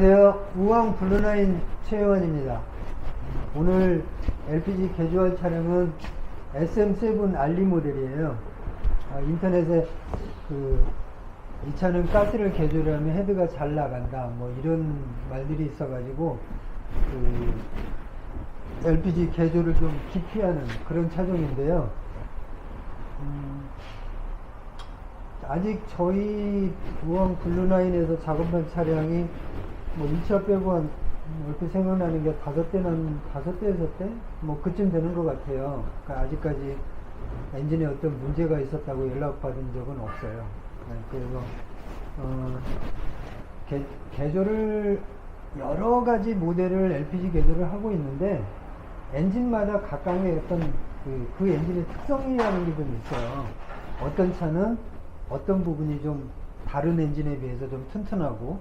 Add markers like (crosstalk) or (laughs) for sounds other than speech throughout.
안녕하세요. 우왕 블루라인 최혜원입니다. 오늘 LPG 개조할 차량은 SM7 알리 모델이에요. 아, 인터넷에 그, 이 차는 가스를 개조를 하면 헤드가 잘 나간다. 뭐 이런 말들이 있어가지고, 그, LPG 개조를 좀 기피하는 그런 차종인데요. 음, 아직 저희 우왕 블루라인에서 작업한 차량이 뭐 2차 빼고 한 이렇게 생각나는 게 다섯 대는 다섯 대 여섯 대뭐 그쯤 되는 것 같아요. 그러니까 아직까지 엔진에 어떤 문제가 있었다고 연락받은 적은 없어요. 네, 그래서 어, 개, 개조를 여러 가지 모델을 LPG 개조를 하고 있는데 엔진마다 각각의 어떤 그, 그 엔진의 특성이라는 게 좀 있어요. 어떤 차는 어떤 부분이 좀 다른 엔진에 비해서 좀 튼튼하고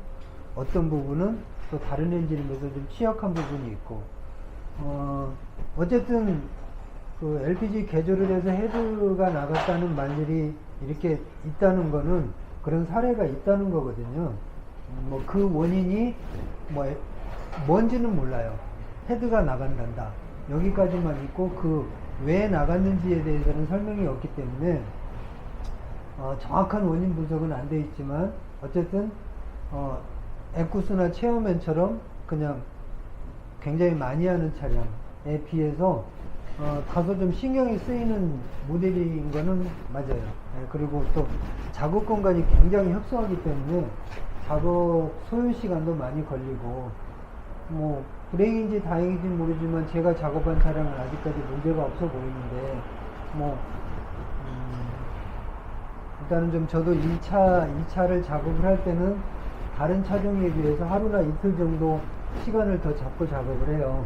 어떤 부분은 또 다른 엔진에 비해서 좀 취약한 부분이 있고 어, 어쨌든 그 LPG 개조를 해서 헤드가 나갔다는 말들이 이렇게 있다는 거는 그런 사례가 있다는 거거든요. 뭐 그 원인이 뭐 에- 뭔지는 몰라요. 헤드가 나간단다. 여기까지만 있고 그 왜 나갔는지에 대해서는 설명이 없기 때문에 어, 정확한 원인 분석은 안 돼 있지만 어쨌든 어, 에쿠스나 체어맨처럼 그냥 굉장히 많이 하는 차량에 비해서 어, 다소 좀 신경이 쓰이는 모델인 거는 맞아요. 예, 그리고 또 작업 공간이 굉장히 협소하기 때문에 작업 소요 시간도 많이 걸리고 뭐 불행인지 다행인지 모르지만 제가 작업한 차량은 아직까지 문제가 없어 보이는데 뭐 음, 일단은 좀 저도 2차, 2차를 작업을 할 때는 다른 차종에 비해서 하루나 이틀 정도 시간을 더 잡고 작업을 해요.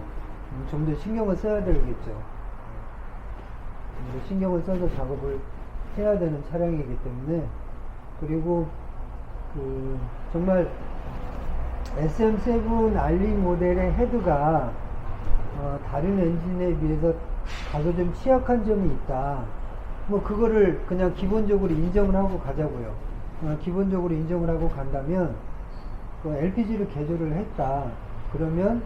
좀 더 신경을 써야 되겠죠. 좀더 신경을 써서 작업을 해야 되는 차량이기 때문에 그리고 그 정말 SM7 알리 모델의 헤드가 어, 다른 엔진에 비해서 다소 좀 취약한 점이 있다. 뭐 그거를 그냥 기본적으로 인정을 하고 가자고요. 어, 기본적으로 인정을 하고 간다면 그 LPG를 개조를 했다. 그러면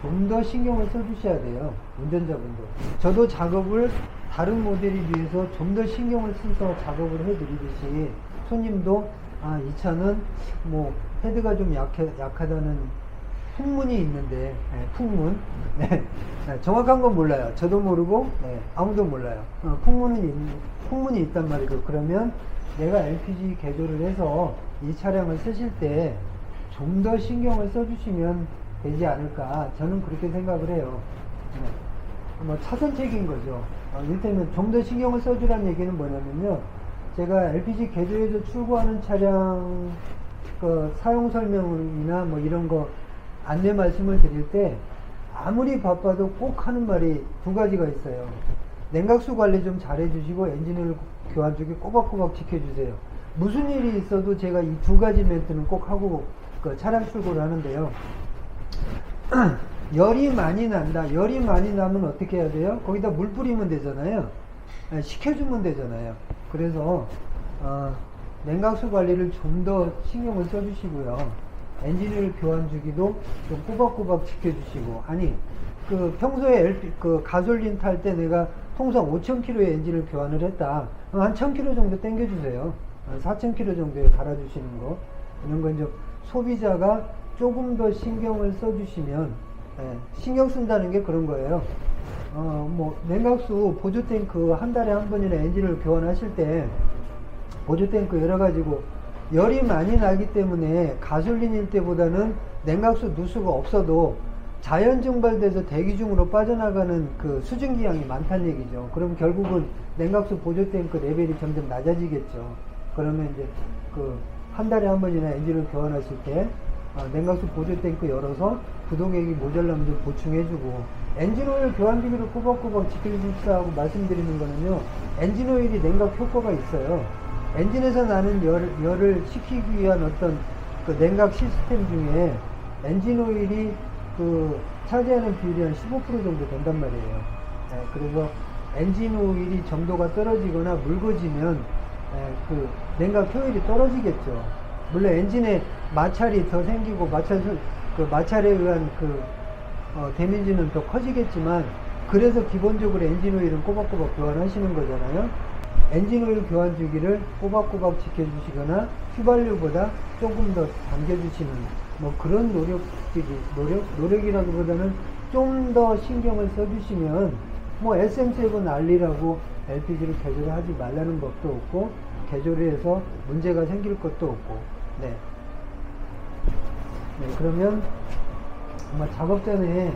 좀 더 신경을 써주셔야 돼요. 운전자분도. 저도 작업을 다른 모델에 비해서 좀 더 신경을 써서 작업을 해드리듯이 손님도 아, 이 차는 뭐 헤드가 좀 약해, 약하다는 풍문이 있는데, 네, 풍문. (laughs) 네, 네, 정확한 건 몰라요. 저도 모르고, 네, 아무도 몰라요. 어, 풍문은 있, 풍문이 있단 말이죠. 그러면 내가 LPG 개조를 해서 이 차량을 쓰실 때 좀 더 신경을 써주시면 되지 않을까. 저는 그렇게 생각을 해요. 네. 뭐 차선책인 거죠. 어, 이를테면 좀더 신경을 써주라는 얘기는 뭐냐면요. 제가 LPG 개조해서 출고하는 차량 그 사용 설명이나 뭐 이런 거 안내 말씀을 드릴 때 아무리 바빠도 꼭 하는 말이 두 가지가 있어요. 냉각수 관리 좀 잘 해주시고 엔진오일 교환 주기 꼬박꼬박 지켜주세요. 무슨 일이 있어도 제가 이 두 가지 멘트는 꼭 하고 그 차량 출고를 하는데요. (clears throat) 열이 많이 난다. 열이 많이 나면 어떻게 해야 돼요? 거기다 물 뿌리면 되잖아요. 아, 식혀주면 되잖아요. 그래서 어, 냉각수 관리를 좀 더 신경을 써주시고요. 엔진오일 교환 주기도 좀 꼬박꼬박 지켜주시고 아니 그 평소에 LP, 그 가솔린 탈 때 내가 통상 5,000km의 엔진을 교환을 했다. 한 1,000km 정도 땡겨주세요. 한 4,000km 정도에 갈아주시는 거. 이런 건 이제 소비자가 조금 더 신경을 써주시면 예, 신경 쓴다는 게 그런 거예요. 어, 뭐 냉각수 보조 탱크 한 달에 한 번이나 엔진을 교환하실 때 보조 탱크 여러 가지고 열이 많이 나기 때문에 가솔린일 때보다는 냉각수 누수가 없어도 자연 증발돼서 대기 중으로 빠져나가는 그 수증기 양이 많다는 얘기죠. 그럼 결국은 냉각수 보조 탱크 레벨이 점점 낮아지겠죠. 그러면 이제 그 한 달에 한 번이나 엔진을 교환하실 때 어, 냉각수 보조 탱크 열어서 구동액이 모자라면 좀 보충해주고 엔진 오일 교환비를 꼬박꼬박 지켜주십사 하고 말씀드리는 거는요 엔진 오일이 냉각 효과가 있어요. 엔진에서 나는 열, 열을 식히기 위한 어떤 그 냉각 시스템 중에 엔진 오일이 그 차지하는 비율이 한 15% 정도 된단 말이에요. 예, 그래서 엔진 오일이 정도가 떨어지거나 묽어지면 예, 그 냉각 효율이 떨어지겠죠 물론 엔진에 마찰이 더 생기고 마찰 소- 그 마찰에 의한 그 어, 데미지는 더 커지겠지만 그래서 기본적으로 엔진 오일은 꼬박꼬박 교환하시는 거잖아요. 엔진 오일 교환 주기를 꼬박꼬박 지켜주시거나 휘발유보다 조금 더 당겨주시는 뭐 그런 노력들이 노력 노력이라기보다는 좀 더 신경을 써주시면 뭐 SM7 난리라고 LPG를 개조하지 말라는 법도 없고 개조를 해서 문제가 생길 것도 없고 네. 네, 그러면 아마 작업 전에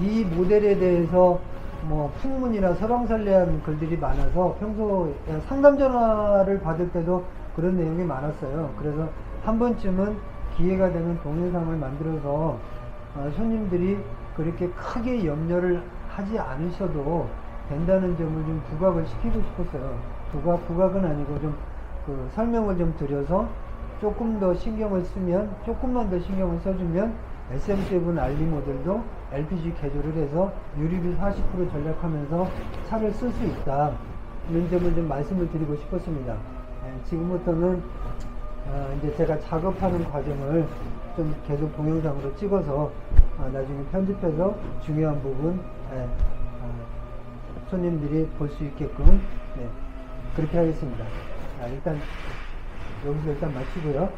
이 모델에 대해서 뭐 풍문이나 설왕설래한 글들이 많아서 평소 상담 전화를 받을 때도 그런 내용이 많았어요. 그래서 한 번쯤은 기회가 되면 동영상을 만들어서 어, 손님들이 그렇게 크게 염려를 하지 않으셔도 된다는 점을 좀 부각을 시키고 싶었어요. 부각, 부각은 아니고 좀 그 설명을 좀 드려서 조금 더 신경을 쓰면, 조금만 더 신경을 써주면 SM7 알리 모델도 LPG 개조를 해서 유류비 40% 절약하면서 차를 쓸 수 있다. 이런 점을 좀 말씀을 드리고 싶었습니다. 예, 지금부터는 어, 이제 제가 작업하는 과정을 좀 계속 동영상으로 찍어서 어, 나중에 편집해서 중요한 부분 예, 어, 손님들이 볼 수 있게끔 네, 그렇게 하겠습니다. 자, 일단 여기서 일단 마치고요.